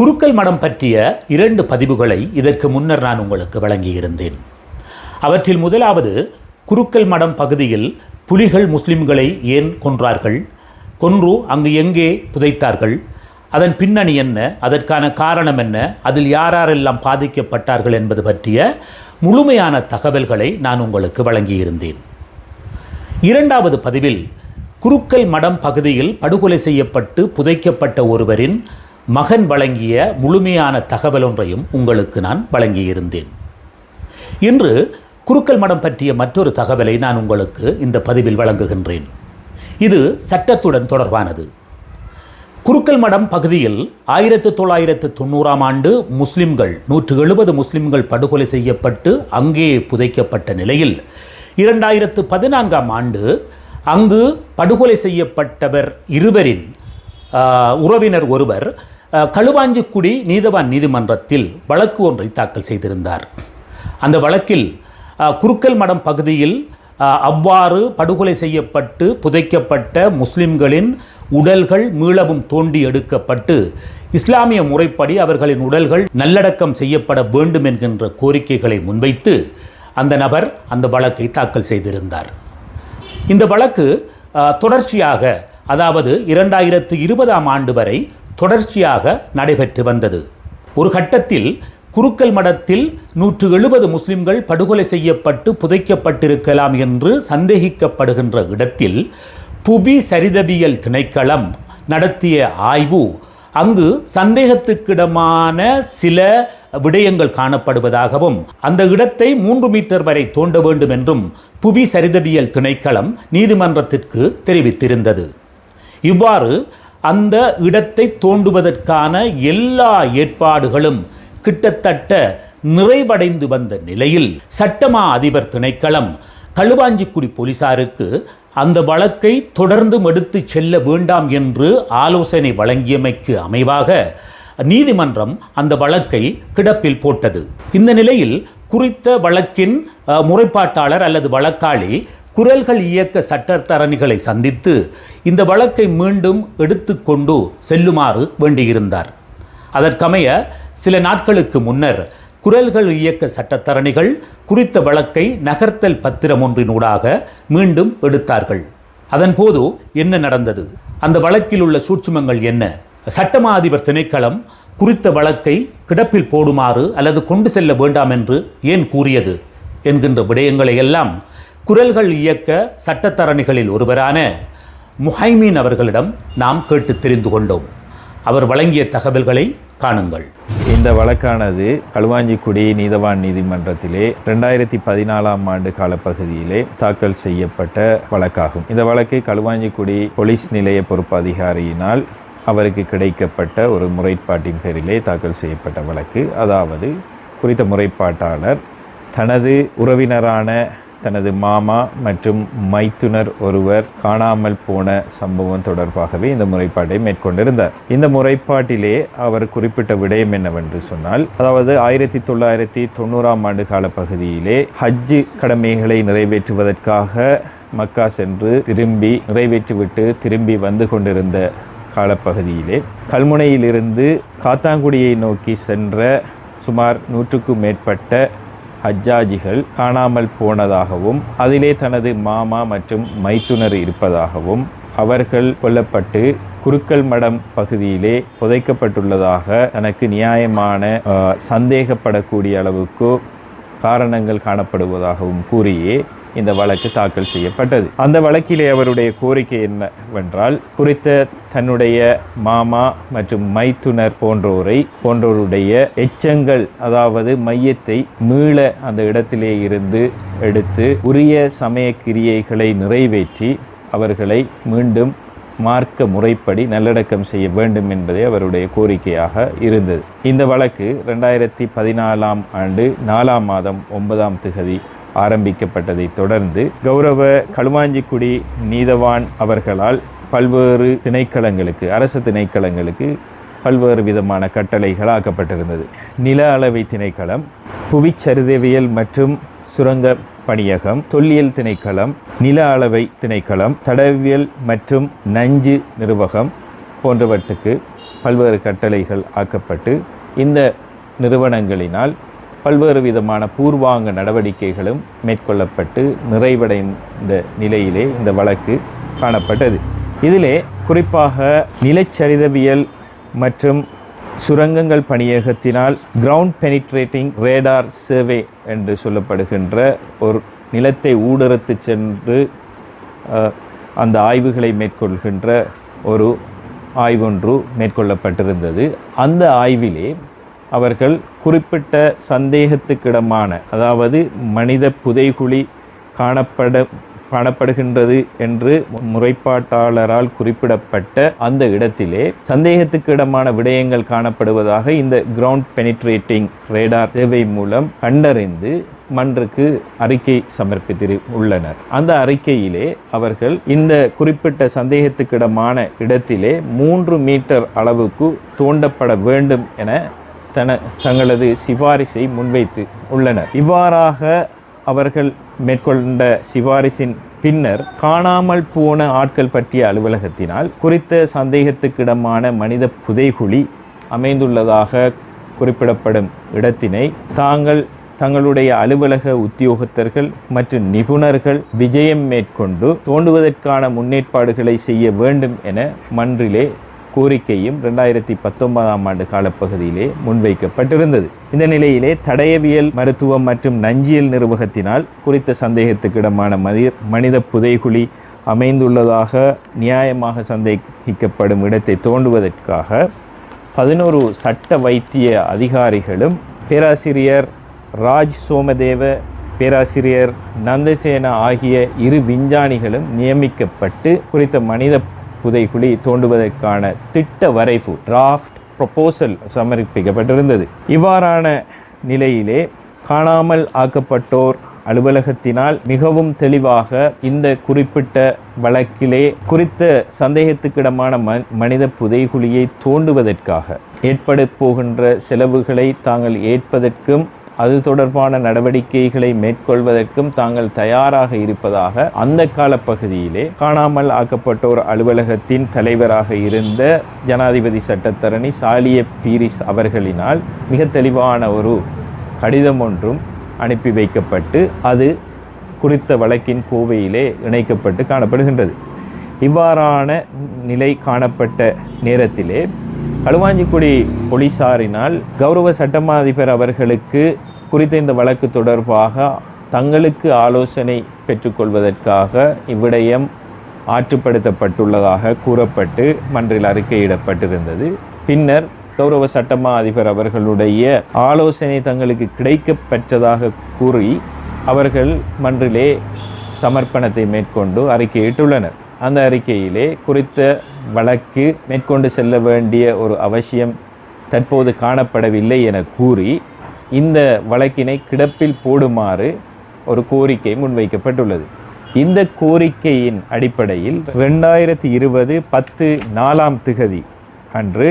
குருக்கள் மடம் பற்றிய இரண்டு பதிவுகளை இதற்கு முன்னர் நான் உங்களுக்கு வழங்கியிருந்தேன். அவற்றில் முதலாவது குருக்கள் மடம் பகுதியில் புலிகள் முஸ்லிம்களை ஏன் கொன்றார்கள்? கொன்று அங்கு எங்கே புதைத்தார்கள்? அதன் பின்னணி என்ன? அதற்கான காரணம் என்ன? அதில் யாரெல்லாம் பாதிக்கப்பட்டார்கள் என்பது பற்றிய முழுமையான தகவல்களை நான் உங்களுக்கு வழங்கியிருந்தேன். இரண்டாவது பதிவில் குருக்கல் மடம் பகுதியில் படுகொலை செய்யப்பட்டு புதைக்கப்பட்ட ஒருவரின் மகன் வழங்கிய முழுமையான தகவல் ஒன்றையும் உங்களுக்கு நான் வழங்கியிருந்தேன். இன்று குருக்கல் மடம் பற்றிய மற்றொரு தகவலை நான் உங்களுக்கு இந்த பதிவில் வழங்குகின்றேன். இது சட்டத்துடன் தொடர்பானது. குருக்கல் மடம் பகுதியில் ஆயிரத்து தொள்ளாயிரத்து தொண்ணூறாம் ஆண்டு முஸ்லிம்கள் நூற்று எழுபது முஸ்லிம்கள் படுகொலை செய்யப்பட்டு அங்கே புதைக்கப்பட்ட நிலையில் இரண்டாயிரத்து பதினான்காம் ஆண்டு அங்கு படுகொலை செய்யப்பட்டவர் இருவரின் ஆஹ், உறவினர் ஒருவர் களுவாஞ்சிக்குடி நீதவான் நீதிமன்றத்தில் வழக்கு ஒன்றை தாக்கல் செய்திருந்தார். அந்த வழக்கில் குறுக்கல் குருக்கல் மடம் பகுதியில் அவ்வாறு படுகொலை செய்யப்பட்டு புதைக்கப்பட்ட முஸ்லிம்களின் உடல்கள் மீளவும் தோண்டி எடுக்கப்பட்டு இஸ்லாமிய முறைப்படி அவர்களின் உடல்கள் நல்லடக்கம் செய்யப்பட வேண்டும் என்கின்ற கோரிக்கைகளை முன்வைத்து அந்த நபர் அந்த வழக்கை தாக்கல் செய்திருந்தார். இந்த வழக்கு தொடர்ச்சியாக அதாவது இரண்டாயிரத்து இருபதாம் ஆண்டு வரை தொடர்ச்சியாக நடைபெற்று வந்தது. ஒரு கட்டத்தில் குருக்கல் மடத்தில் நூற்று எழுபது முஸ்லிம்கள் படுகொலை செய்யப்பட்டு புதைக்கப்பட்டிருக்கலாம் என்று சந்தேகிக்கப்படுகின்ற இடத்தில் புவி சரிதவியல் திணைக்களம் நடத்திய ஆய்வு அங்கு சந்தேகத்துக்கிடமான சில விடயங்கள் காணப்படுவதாகவும் அந்த இடத்தை மூன்று மீட்டர் வரை தோண்ட வேண்டும் என்றும் புவி சரிதவியல் திணைக்களம் நீதிமன்றத்திற்கு தெரிவித்திருந்தது. இவ்வாறு அந்த இடத்தை தோண்டுவதற்கான எல்லா ஏற்பாடுகளும் கிட்டத்தட்ட நிறைவடைந்து வந்த நிலையில் சட்டமா அதிபர் திணைக்களம் களுவாஞ்சிக்குடி போலீசாருக்கு அந்த வழக்கை தொடர்ந்தும் எடுத்து செல்ல வேண்டாம் என்று ஆலோசனை வழங்கியமைக்கு அமைவாக நீதிமன்றம் அந்த வழக்கை கிடப்பில் போட்டது. இந்த நிலையில் குறித்த வழக்கின் முறைப்பாட்டாளர் அல்லது வழக்காளி குரல்கள் இயக்க சட்டத்தரணிகளை சந்தித்து இந்த வழக்கை மீண்டும் எடுத்துக்கொண்டு செல்லுமாறு வேண்டியிருந்தார். அதற்கமைய சில நாட்களுக்கு முன்னர் குரல்கள் இயக்க சட்டத்தரணிகள் குறித்த வழக்கை நகர்த்தல் பத்திரம் ஒன்றினூடாக மீண்டும் எடுத்தார்கள். அதன்போது என்ன நடந்தது? அந்த வழக்கில் உள்ள சூட்சுமங்கள் என்ன? சட்டமா அதிபர் திணைக்களம் குறித்த வழக்கை கிடப்பில் போடுமாறு அல்லது கொண்டு செல்ல வேண்டாம் என்று ஏன் கூறியது? என்கின்ற விடயங்களை எல்லாம் குரல்கள் இயக்க சட்டத்தரணிகளில் ஒருவரான முஹைமீன் அவர்களிடம் நாம் கேட்டு தெரிந்து கொண்டோம். அவர் வழங்கிய தகவல்களை காணுங்கள். இந்த வழக்கானது களுவாஞ்சிக்குடி நீதவான் நீதிமன்றத்திலே ரெண்டாயிரத்தி பதினாலாம் ஆண்டு காலப்பகுதியிலே தாக்கல் செய்யப்பட்ட வழக்காகும். இந்த வழக்கு களுவாஞ்சிக்குடி போலீஸ் நிலைய பொறுப்பு அதிகாரியினால் அவருக்கு கிடைக்கப்பட்ட ஒரு முறைப்பாட்டின் பேரிலே தாக்கல் செய்யப்பட்ட வழக்கு. அதாவது குறித்த முறைப்பாட்டாளர் தனது உறவினரான தனது மாமா மற்றும் மைத்துனர் ஒருவர் காணாமல் போன சம்பவம் தொடர்பாகவே இந்த முறைப்பாட்டை மேற்கொண்டிருந்தார். இந்த முறைப்பாட்டிலே அவர் குறிப்பிட்ட விடயம் என்னவென்று சொன்னால் அதாவது ஆயிரத்தி தொள்ளாயிரத்தி தொண்ணூறாம் ஆண்டு காலப்பகுதியிலே ஹஜ்ஜு கடமைகளை நிறைவேற்றுவதற்காக மக்கா சென்று திரும்பி நிறைவேற்றிவிட்டு திரும்பி வந்து கொண்டிருந்த காலப்பகுதியிலே கல்முனையிலிருந்து காத்தாங்குடியை நோக்கி சென்ற சுமார் நூற்றுக்கும் மேற்பட்ட ஹஜ்ஜாஜிகள் காணாமல் போனதாகவும் அதிலே தனது மாமா மற்றும் மைத்துனர் இருப்பதாகவும் அவர்கள் கொல்லப்பட்டு குருக்கல் மடம் பகுதியிலே புதைக்கப்பட்டுள்ளதாக தனக்கு நியாயமான சந்தேகப்படக்கூடிய அளவுக்கு காரணங்கள் காணப்படுவதாகவும் கூறியே இந்த வழக்கு தாக்கல் செய்யப்பட்டது. அந்த வழக்கிலே அவருடைய கோரிக்கை என்னவென்றால் குறித்த தன்னுடைய மாமா மற்றும் மைத்துனர் போன்றோரை போன்றோருடைய எச்சங்கள் அதாவது மையத்தை மீள அந்த இடத்திலே இருந்து எடுத்து உரிய சமய கிரியைகளை நிறைவேற்றி அவர்களை மீண்டும் மார்க்க முறைப்படி நல்லடக்கம் செய்ய வேண்டும் என்பதே அவருடைய கோரிக்கையாக இருந்தது. இந்த வழக்கு ரெண்டாயிரத்தி பதினாலாம் ஆண்டு நாலாம் மாதம் ஒன்பதாம் திகதி ஆரம்பிக்கப்பட்டதை தொடர்ந்து கௌரவ களுவாஞ்சிக்குடி நீதவான் அவர்களால் பல்வேறு திணைக்களங்களுக்கு அரசு திணைக்களங்களுக்கு பல்வேறு விதமான கட்டளைகள் ஆக்கப்பட்டிருந்தது. நில அளவை திணைக்களம் புவிச்சரிதவியல் மற்றும் சுரங்க பணியகம் தொல்லியல் திணைக்களம் நில அளவை திணைக்களம் தடவியல் மற்றும் நஞ்சு நிர்வாகம் போன்றவற்றுக்கு பல்வேறு கட்டளைகள் ஆக்கப்பட்டு இந்த நிறுவனங்களினால் பல்வேறு விதமான பூர்வாங்க நடவடிக்கைகளும் மேற்கொள்ளப்பட்டு நிறைவடைந்த நிலையிலே இந்த வழக்கு காணப்பட்டது. இதிலே குறிப்பாக நிலச்சரிதவியல் மற்றும் சுரங்கங்கள் பணியகத்தினால் கிரவுண்ட் பெனிட்ரேட்டிங் ரேடார் சர்வே என்று சொல்லப்படுகின்ற ஒரு நிலத்தை ஊடறுத்து சென்று அந்த ஆய்வுகளை மேற்கொள்கின்ற ஒரு ஆய்வொன்று மேற்கொள்ளப்பட்டிருந்தது. அந்த ஆய்விலே அவர்கள் குறிப்பிட்ட சந்தேகத்துக்கிடமான அதாவது மனித புதைகுழி காணப்பட காணப்படுகின்றது என்று முறைப்பாட்டாளரால் குறிப்பிடப்பட்ட அந்த இடத்திலே சந்தேகத்துக்கிடமான விடயங்கள் காணப்படுவதாக இந்த கிரவுண்ட் பெனிட்ரேட்டிங் ரேடார் சேவை மூலம் கண்டறிந்து மன்றுக்கு அறிக்கை சமர்ப்பித்து உள்ளனர். அந்த அறிக்கையிலே அவர்கள் இந்த குறிப்பிட்ட சந்தேகத்துக்கிடமான இடத்திலே மூன்று மீட்டர் அளவுக்கு தோண்டப்பட வேண்டும் என தன தங்களது சிபாரிசை முன்வைத்து உள்ளனர். இவ்வாறாக அவர்கள் மேற்கொண்ட சிபாரிசின் பின்னர் காணாமல் போன ஆட்கள் பற்றிய அலுவலகத்தினால் குறித்த சந்தேகத்துக்கிடமான மனித புதைகுழி அமைந்துள்ளதாக குறிப்பிடப்படும் இடத்தினை தாங்கள் தங்களுடைய அலுவலக உத்தியோகத்தர்கள் மற்றும் நிபுணர்கள் விஜயம் மேற்கொண்டு தோண்டுவதற்கான முன்னேற்பாடுகளை செய்ய வேண்டும் என மன்றிலே கோரிக்கையும் ரெண்டாயிரத்தி பத்தொன்பதாம் ஆண்டு காலப்பகுதியிலே முன்வைக்கப்பட்டிருந்தது. இந்த நிலையிலே தடயவியல் மருத்துவம் மற்றும் நஞ்சியல் நிர்வாகத்தினால் குறித்த சந்தேகத்துக்கிடமான மதி மனித புதைகுழி அமைந்துள்ளதாக நியாயமாக சந்தேகிக்கப்படும் இடத்தை தோண்டுவதற்காக பதினோரு சட்ட வைத்திய அதிகாரிகளும் பேராசிரியர் ராஜ் சோமதேவ பேராசிரியர் நந்தசேன ஆகிய இரு விஞ்ஞானிகளும் நியமிக்கப்பட்டு குறித்த மனித புதைகுழி தோண்டுவதற்கான திட்ட வரைவு டிராஃப்ட் ப்ரொபோசல் சமர்ப்பிக்கப்பட்டிருந்தது. இவ்வாறான நிலையிலே காணாமல் ஆக்கப்பட்டோர் அலுவலகத்தினால் மிகவும் தெளிவாக இந்த குறிப்பிட்ட வழக்கிலே குறித்த சந்தேகத்துக்கிடமான ம- மனித புதைகுழியை தோண்டுவதற்காக ஏற்பட போகின்ற செலவுகளை தாங்கள் ஏற்பதற்கும் அது தொடர்பான நடவடிக்கைகளை மேற்கொள்வதற்கும் தாங்கள் தயாராக இருப்பதாக அந்த காலப்பகுதியிலே காணாமல் ஆக்கப்பட்டோர் அலுவலகத்தின் தலைவராக இருந்த ஜனாதிபதி சட்டத்தரணி சாலிய பீரிஸ் அவர்களினால் மிக தெளிவான ஒரு கடிதம் ஒன்றும் அனுப்பி வைக்கப்பட்டு அது குறித்த வழக்கின் கோவையிலே இணைக்கப்பட்டு காணப்படுகின்றது. இவ்வாறான நிலை காணப்பட்ட நேரத்திலே களுவாஞ்சிக்குடி போலீசாரினால் கௌரவ சட்டமா அதிபர் அவர்களுக்கு குறித்த இந்த வழக்கு தொடர்பாக தங்களுக்கு ஆலோசனை பெற்றுக்கொள்வதற்காக இவ்விடயம் ஆற்றுப்படுத்தப்பட்டுள்ளதாக கூறப்பட்டு மன்றில் அறிக்கையிடப்பட்டிருந்தது. பின்னர் கௌரவ சட்டமா அதிபர் அவர்களுடைய ஆலோசனை தங்களுக்கு கிடைக்கப்பெற்றதாக கூறி அவர்கள் மன்றிலே சமர்ப்பணத்தை மேற்கொண்டு அறிக்கையிட்டுள்ளனர். அந்த அறிக்கையிலே குறித்த வழக்கு மேற்கொண்டு செல்ல வேண்டிய ஒரு அவசியம் தற்போது காணப்படவில்லை என கூறி இந்த வழக்கினை கிடப்பில் போடுமாறு ஒரு கோரிக்கை முன்வைக்கப்பட்டுள்ளது. இந்த கோரிக்கையின் அடிப்படையில் ரெண்டாயிரத்தி இருபது பத்து நாலாம் திகதி அன்று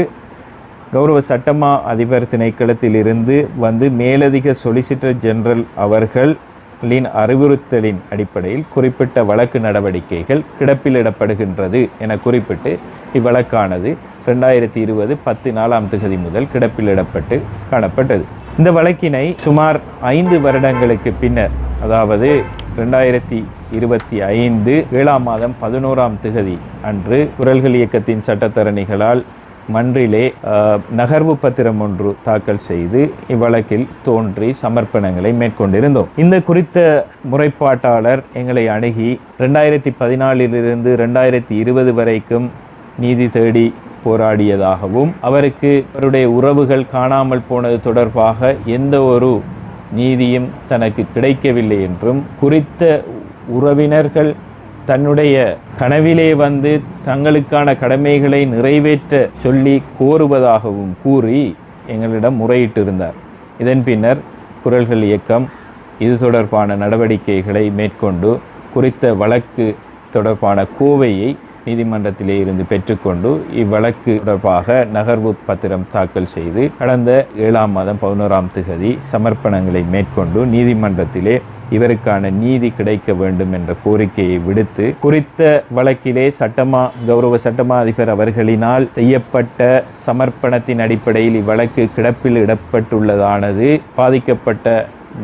கௌரவ சட்டமா அதிபர் திணைக்களத்திலிருந்து வந்து மேலதிக சொலிசிட்டர் ஜெனரல் அவர்களின் அறிவுறுத்தலின் அடிப்படையில் குறிப்பிட்ட வழக்கு நடவடிக்கைகள் கிடப்பிலிடப்படுகின்றது என குறிப்பிட்டு இவ்வழக்கானது ரெண்டாயிரத்தி இருபது பத்து நாலாம் திகதி முதல் கிடப்பிலிடப்பட்டு காணப்பட்டது. இந்த வழக்கினை சுமார் ஐந்து வருடங்களுக்கு பின்னர் அதாவது ரெண்டாயிரத்தி இருபத்தி ஐந்து ஏழாம் மாதம் பதினோராம் திகதி அன்று குரல்கள் இயக்கத்தின் சட்டத்தரணிகளால் மன்றிலே நகர்வு பத்திரம் ஒன்று தாக்கல் செய்து இவ்வழக்கில் தோன்றி சமர்ப்பணங்களை மேற்கொண்டிருந்தோம். இந்த குறித்த முறைப்பாட்டாளர் எங்களை அணுகி ரெண்டாயிரத்தி பதினாலிலிருந்து ரெண்டாயிரத்தி இருபது வரைக்கும் நீதி தேடி போராடியதாகவும் அவருக்கு அவருடைய உறவுகள் காணாமல் போனது தொடர்பாக எந்த ஒரு நீதியும் தனக்கு கிடைக்கவில்லை என்றும் குறித்த உறவினர்கள் தன்னுடைய கனவிலே வந்து தங்களுக்கான கடமைகளை நிறைவேற்ற சொல்லி கோருவதாகவும் கூறி எங்களிடம் முறையிட்டிருந்தார். இதன் பின்னர் குரல்கள் இயக்கம் இது தொடர்பான நடவடிக்கைகளை மேற்கொண்டு குறித்த வழக்கு தொடர்பான கோவையை நீதிமன்றத்திலே இருந்து பெற்றுக்கொண்டு இவ்வழக்கு தொடர்பாக நகர்வு பத்திரம் தாக்கல் செய்து கடந்த ஏழாம் மாதம் பதினோராம் திகதி சமர்ப்பணங்களை மேற்கொண்டு நீதிமன்றத்திலே இவருக்கான நீதி கிடைக்க வேண்டும் என்ற கோரிக்கையை விடுத்து குறித்த வழக்கிலே சட்டமா கௌரவ சட்டமா அதிபர் அவர்களினால் செய்யப்பட்ட சமர்ப்பணத்தின் அடிப்படையில் இவ்வழக்கு கிடப்பில் இடப்பட்டுள்ளதானது பாதிக்கப்பட்ட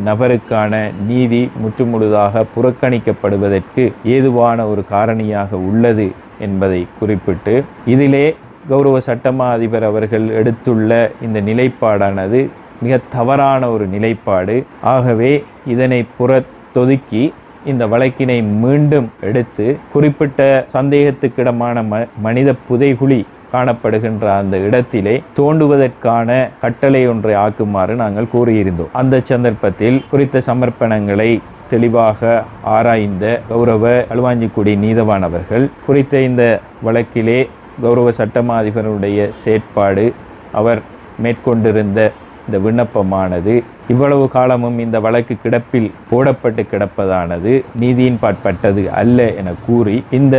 நபருக்கான நீதி முற்றுமுழுதாக புறக்கணிக்கப்படுவதற்கு ஏதுவான ஒரு காரணியாக உள்ளது என்பதை குறிப்பிட்டு இதிலே கௌரவ சட்டமா அதிபர் அவர்கள் எடுத்துள்ள இந்த நிலைப்பாடானது மிக தவறான ஒரு நிலைப்பாடு. ஆகவே இதனை புறத்தொதுக்கி இந்த வழக்கினை மீண்டும் எடுத்து குறிப்பிட்ட சந்தேகத்துக்கிடமான ம மனித புதைகுழி காணப்படுகின்ற அந்த இடத்திலே தோண்டுவதற்கான கட்டளை ஒன்றை ஆக்குமாறு நாங்கள் கூறியிருந்தோம். அந்த சந்தர்ப்பத்தில் குறித்த சமர்ப்பணங்களை தெளிவாக ஆராய்ந்த கௌரவ களுவாஞ்சிக்குடி நீதவானவர்கள் குறித்த இந்த வழக்கிலே கௌரவ சட்டமா அதிபருடைய செயற்பாடு அவர் மேற்கொண்டிருந்த இந்த விண்ணப்பமானது இவ்வளவு காலமும் இந்த வழக்கு கிடப்பில் போடப்பட்டு கிடப்பதானது நீதியின் பாட்பட்டது அல்ல என கூறி இந்த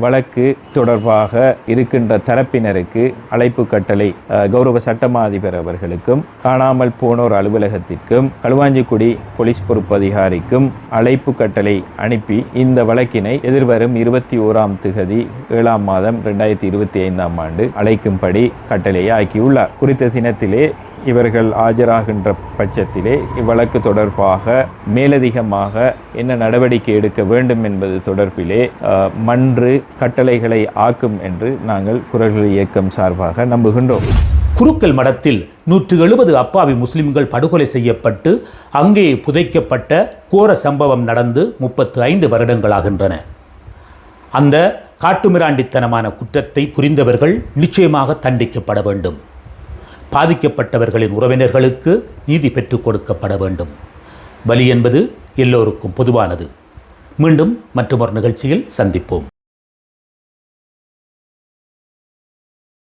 வழக்கு தொடர்பாக இருக்கின்ற தரப்பினருக்கு அழைப்பு கட்டளை கௌரவ சட்டமாதிபர் அவர்களுக்கும் காணாமல் போனோர் அலுவலகத்திற்கும் களுவாஞ்சிக்குடி போலீஸ் பொறுப்பு அதிகாரிக்கும் அழைப்பு கட்டளை அனுப்பி இந்த வழக்கினை எதிர்வரும் இருபத்தி ஓராம் திகதி ஏழாம் மாதம் ரெண்டாயிரத்தி இருபத்தி ஐந்தாம் ஆண்டு அழைக்கும்படி கட்டளையை ஆக்கியுள்ளார். குறித்த தினத்திலே இவர்கள் ஆஜராகின்ற பட்சத்திலே இவ்வழக்கு தொடர்பாக மேலதிகமாக என்ன நடவடிக்கை எடுக்க வேண்டும் என்பது தொடர்பிலே மன்று கட்டளைகளை ஆக்கும் என்று நாங்கள் குரல்கள் இயக்கம் சார்பாக நம்புகின்றோம். குருக்கள் மடத்தில் நூற்று எழுபது அப்பாவி முஸ்லிம்கள் படுகொலை செய்யப்பட்டு அங்கே புதைக்கப்பட்ட கோர சம்பவம் நடந்து முப்பத்து ஐந்து வருடங்களாகின்றன. அந்த காட்டுமிராண்டித்தனமான குற்றத்தை புரிந்தவர்கள் நிச்சயமாக தண்டிக்கப்பட வேண்டும். பாதிக்கப்பட்டவர்களின் உறவினர்களுக்கு நீதி பெற்றுக் கொடுக்கப்பட வேண்டும். வலி என்பது எல்லோருக்கும் பொதுவானது. மீண்டும் மற்றொரு நிகழ்ச்சியில் சந்திப்போம்.